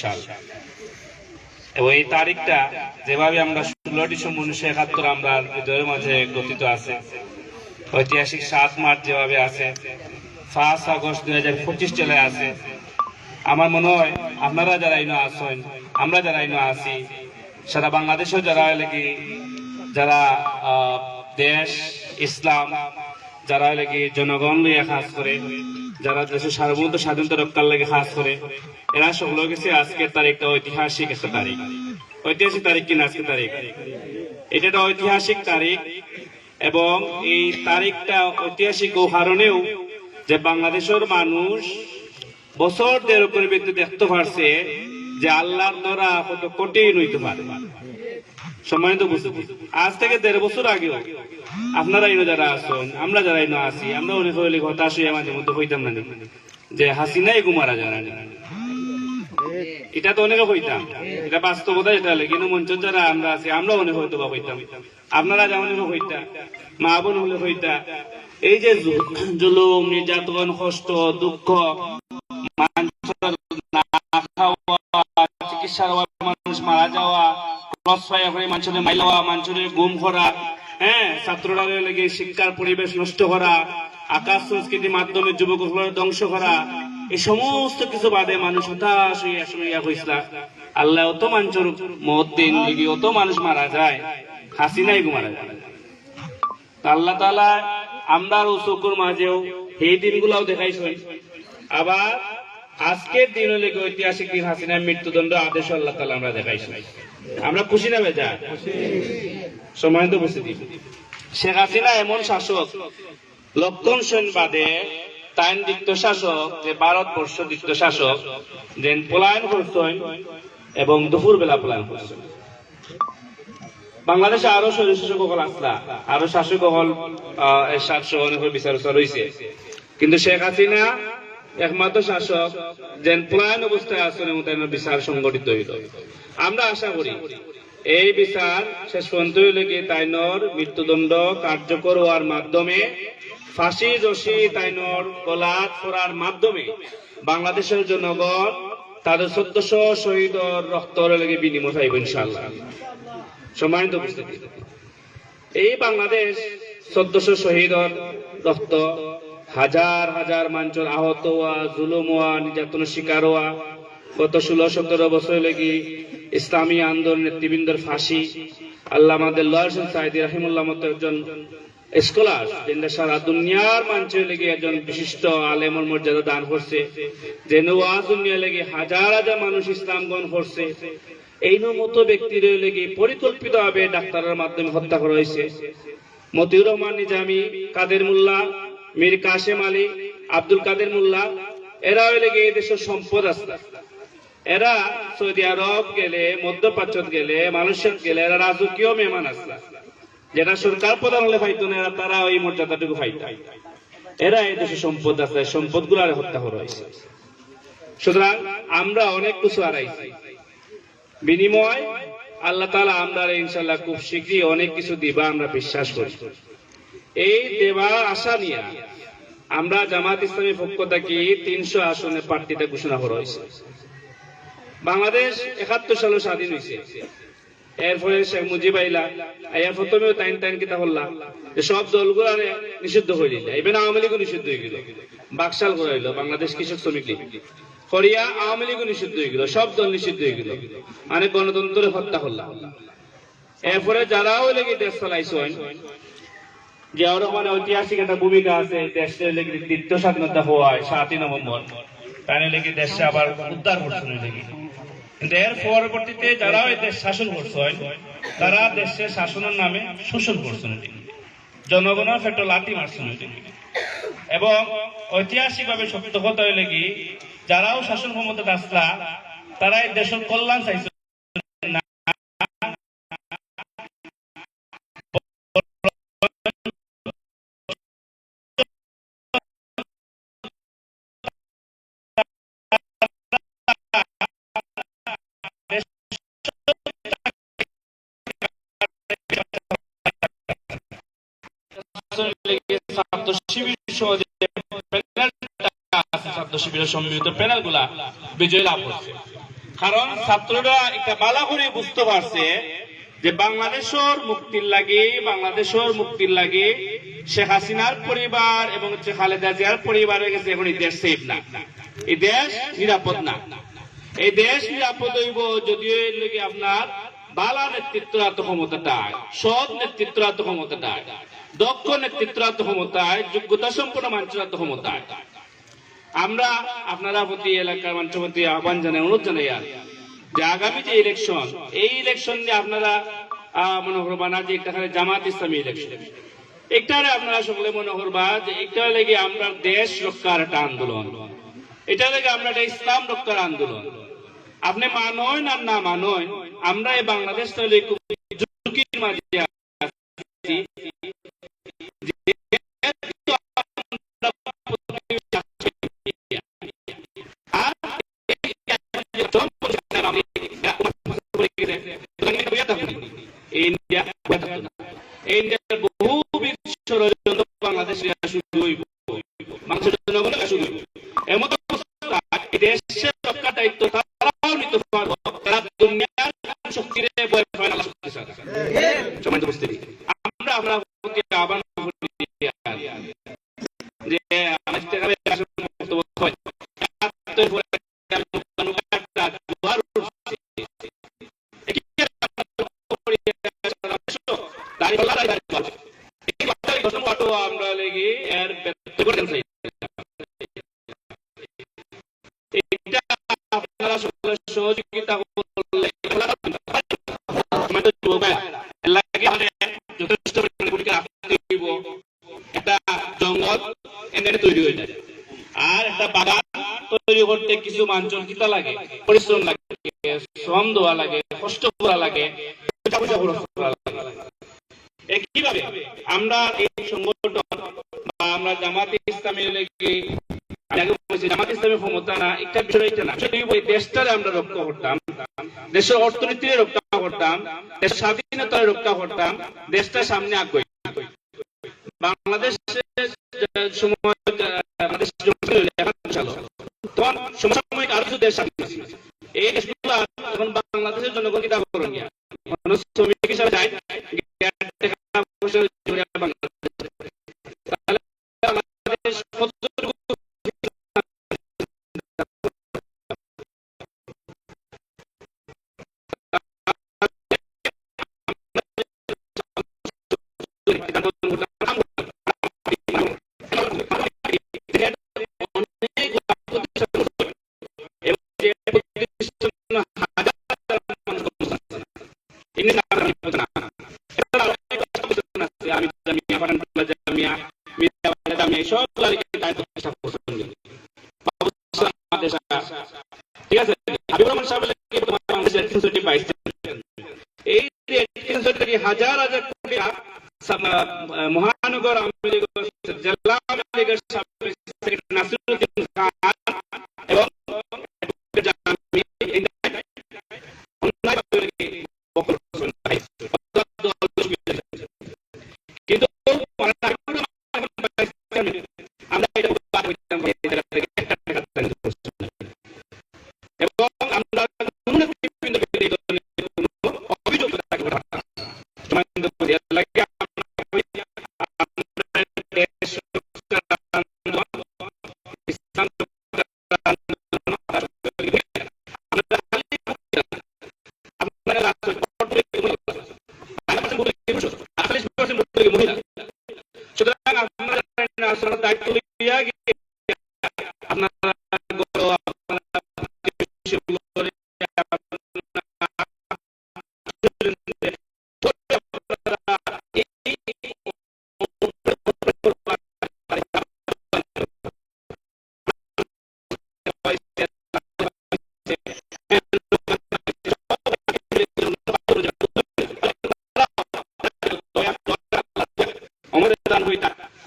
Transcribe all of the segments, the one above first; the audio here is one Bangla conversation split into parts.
সাল। এবং এই তারিখটা যেভাবে আমরা ষোলো ডিসেম্বর উনিশশো একাত্তর আমরা হৃদয়ের মাঝে গঠিত আছে, ঐতিহাসিক সাত মার্চ যেভাবে আছে ফার্স্ট আগস্ট দুই হাজার পঁচিশ চলে আছে। আমার মনে হয় আপনারা যারা ইনো আসেন আমরা যারা ইনো আছি, সারা বাংলাদেশেও যারা লাগি যারা দেশ, ইসলাম যারা লাগি জনগণ লইয়া কাজ করে, যারা দেশের সার্বভৌমত্ব স্বাধীনতা রক্ষার লাগে কাজ করে, এরা সকল গেছে আজকের তারিখটা ঐতিহাসিক একটা তারিখ। ঐতিহাসিক তারিখ কিনা আজকের তারিখ? এটা একটা ঐতিহাসিক তারিখ এবং এই তারিখটা ঐতিহাসিক ও কারণেও যে বাংলাদেশের মানুষ বছর দেড় পরিবর্তে দেখতে পারছে যে আল্লাহর দ্বারা কত কঠিন হইতে পারে। সময় তো বুঝতে আজ থেকে দেড় বছর আগেও আপনারা ইনো যারা আছেন, আমরা যারা ইনো আছি, আমরা অনেক হইলে হতাশ হইয়া মাঝে মধ্যে হইতাম না যে হাসিনাই গুমারা জানা এটা তো হইতাম। এটা বাস্তবতা এটা কিন্তু মঞ্চ যারা আমরা আছি আমরা অনেক হয়তো বা হইতাম। আপনারা যেমন হইতা, মা বোন হলে হইতা। এই যে জুলুম, নির্যাতন, কষ্ট, দুঃখ চিকিৎসার মানুষ মারা যাওয়া, ক্রস ফায়ার করে মানুষের মাইল হওয়া, মানুষের গুম করা হ্যাঁ ছাত্ররা লেগে শিক্ষার পরিবেশ নষ্ট করা, আকাশ সংস্কৃতির মাধ্যমে যুবক ধ্বংস করা এই সমস্ত কিছু বাদে মানুষ হতাশ হইয়া শুনিয়া হয়েছিল আল্লাহ অত মানুষের মত লিগি অত মানুষ মারা যায়, হাসিনাই মারা যায়। আল্লাহ তালা আমরা চকুর মাঝেও এই দিনগুলাও দেখাইছেন। আবার আজকের দিন হলে ঐতিহাসিক দিন, হাসিনার মৃত্যুদণ্ড আদেশ আল্লাহ তালা আমরা দেখাইছি। আমরা খুশি না বেজা? সময় তো বুঝে দিই শেখ হাসিনা এমন শাসক, লক্ষণ সেন বাদে তাইন দিক্ত শাসক, যে ভারতবর্ষ দিক্ত শাসক যে পলায়ন করছেন এবং দুপুর বেলা পলায়ন করছেন। বাংলাদেশে আরও শাসক হল আসলা, আরও শাসক হল অনেক বিচার উচার হয়েছে কিন্তু শেখ হাসিনা একমাত্র শাসক, যেন পলায়ন অবস্থায় আসলে তাই বিচার সংগঠিত হইল। আমরা আশা করি এই বিচার শেষ পর্যন্ত লেগে তাইনর মৃত্যুদণ্ড কার্যকর হওয়ার মাধ্যমে ফাঁসি রশি তাইনর কলাত করার মাধ্যমে বাংলাদেশের জনগণ তাদের সদ্যশ শহীদ রক্তর লেগে বিনিময় পাইব ইনশাল্লাহ সম্মানিত উপস্থিতি, এই বাংলাদেশ চোদ্দশো শহীদর রক্ত হাজার হাজার মানুষের আহত হওয়া, জুলুম হওয়া, নির্যাতনের শিকার হওয়া গত ষোলো সতেরো বছর লেগে ইসলামী আন্দোলন নেতৃবৃন্দের ফাঁসি আল্লাহ আমাদের লয়ার সাইদি রাহিমুল্লাহ মতো একজন স্কলার যেটা সারা দুনিয়ার মানুষের লেগে একজন বিশিষ্ট আলেমর মর্যাদা দান করছে যে ওয়াজ দুনিয়া লেগে হাজার হাজার মানুষ ইসলাম গ্রহণ করছে। এই মতো ব্যক্তির লেগে পরিকল্পিত ভাবে ডাক্তারের মাধ্যমে হত্যা করা হয়েছে। মতিউর রহমান নিজামী, কাদের মোল্লা, মীর কাশেম আলী, আব্দুল কাদের মোল্লা এরা লেগে এই দেশের সম্পদ আছে। এরা সৌদি আরব গেলে মধ্যপ্রাচ্য গেলে মালয়েশিয়া গেলে এরা রাজকীয় মেহমান আসলা যেটা সরকার প্রধান হলে পাইতো না, এরা তারা ওই মর্যাদাটুকু পাইত এরা এই দেশে সম্পদ আছে সম্পদগুলো হত্যা করা হয়েছে। সুতরাং আমরা অনেক কিছু হারাইছি। বিনিময় আল্লাহ তালা আমরা ইনশাল্লাহ খুব শীঘ্রই অনেক কিছু দিবা, আমরা বিশ্বাস করি। এই দেবা আশা নিয়ে আমরা জামাত ইসলামী পক্ষ থেকে তিনশো আসনে প্রার্থীটা ঘোষণা করা হয়েছে। বাংলাদেশ একাত্তর সালে স্বাধীন হয়েছে এরপরে শেখ মুজিব আইলা এর প্রথমেও টাইম টাইম কিতা করলাম যে সব দলগুলো নিষিদ্ধ হয়ে দিল এবার আওয়ামী লীগও নিষিদ্ধ হয়ে গেল। বাকশাল করাইলো বাংলাদেশ কৃষক শ্রমিক লীগ। ফরিয়া আওয়ামী লীগও নিষিদ্ধ হয়ে গেল, সব দল নিষিদ্ধ হয়ে গেল। মানে গণতন্ত্রের হত্যা করলাম এরপরে যারাও লেগে দেশ চালাইছেন ওরকম মানে ঐতিহাসিক একটা ভূমিকা আছে, দেশের লেগে দ্বিতীয় স্বাধীনতা হওয়ায় সাতই নভেম্বর তাই লেগে দেশে আবার উদ্ধার করছেন ওই লেগে। এর পরবর্তীতে যারা দেশ শাসন করছেন তারা দেশের শাসনের নামে শোষণ করছেন। জনগণের ফেটো লাঠি মারছেন এবং ঐতিহাসিকভাবে সত্য কথা হইলে কি, যারাও শাসন ক্ষমতা আসলা তারা এই দেশের কল্যাণ চাইছে কারণ ছাত্ররা একটা বালা করে বুঝতে পারছে যে বাংলাদেশের মুক্তির লাগে, বাংলাদেশের মুক্তির লাগে শেখ হাসিনার পরিবার এবং খালেদা জিয়ার পরিবারের কাছে এখন এই দেশ সেফ না। এই দেশ নিরাপদ না। এই দেশ নিরাপদ হইব যদিও এর আপনার বালা নেতৃত্ব ক্ষমতাটায়, সৎ নেতৃত্ব ক্ষমতাটায়, দক্ষ নেতৃত্ব ক্ষমতায়, যোগ্যতা সম্পন্ন মানুষের ক্ষমতায়। আমরা আপনারা প্রতি এলাকার মানুষের প্রতি আহ্বান জানাই, অনুরোধ জানাই আর যে আগামী যে ইলেকশন এই ইলেকশন নিয়ে আপনারা মনে করবা না যে একটা জামাত ইসলামী ইলেকশন একটারে আপনারা সকলে মনে করবা যে একটা লেগে আমরা দেশ রক্ষার একটা আন্দোলন। এটা লেগে আমরা একটা ইসলাম রক্ষার আন্দোলন। আপনি মানয় না না মানয় আমরা এই বাংলাদেশ তাহলে ঝুঁকির মাঝে আছি ইন্ডিয়া ইন্ডিয়ার বহু ষড়যন্ত্র বাংলাদেশে শুরু হইব মানুষের জনগণের শুরু হইব এমন অবস্থা এই দেশের রক্ষার দায়িত্ব তারাও নিতে পারব তারা দুনিয়ার শক্তিরে বয় পায় না আল্লাহর শক্তি ছাড়া। সম্মানিত উপস্থিতি আর একটা বাগান তৈরি করতে কিছু মাঞ্চল কিতা লাগে, পরিশ্রম লাগে, শ্রম দেওয়া লাগে, কষ্ট করা লাগে একইভাবে আমরা এই সংগঠন বা আমরা জামাত ইসলামী জামাত ইসলামী ক্ষমতা না, একটা বিষয় এটা না। এই দেশটারে আমরা রক্ষা করতাম, দেশের অর্থনীতি রক্ষা করতাম, দেশের রক্ষা করতাম, দেশটা সামনে আগে বাংলাদেশের সময় চালো তখন সমসাময়িক আরও দেশ এই দেশগুলো বাংলাদেশের জনগণ কিতাব করেন। গিয়া শ্রমিক হিসাবে যায় বাংলাদেশের তিনশোটি বাইশ এই যে তিনশোটি হাজার হাজার কোটি টাকা সাম- আহ, মহানগর আওয়ামী লীগ জেলা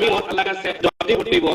আমি আল্লাহ কাছে জবাবদি করতেইব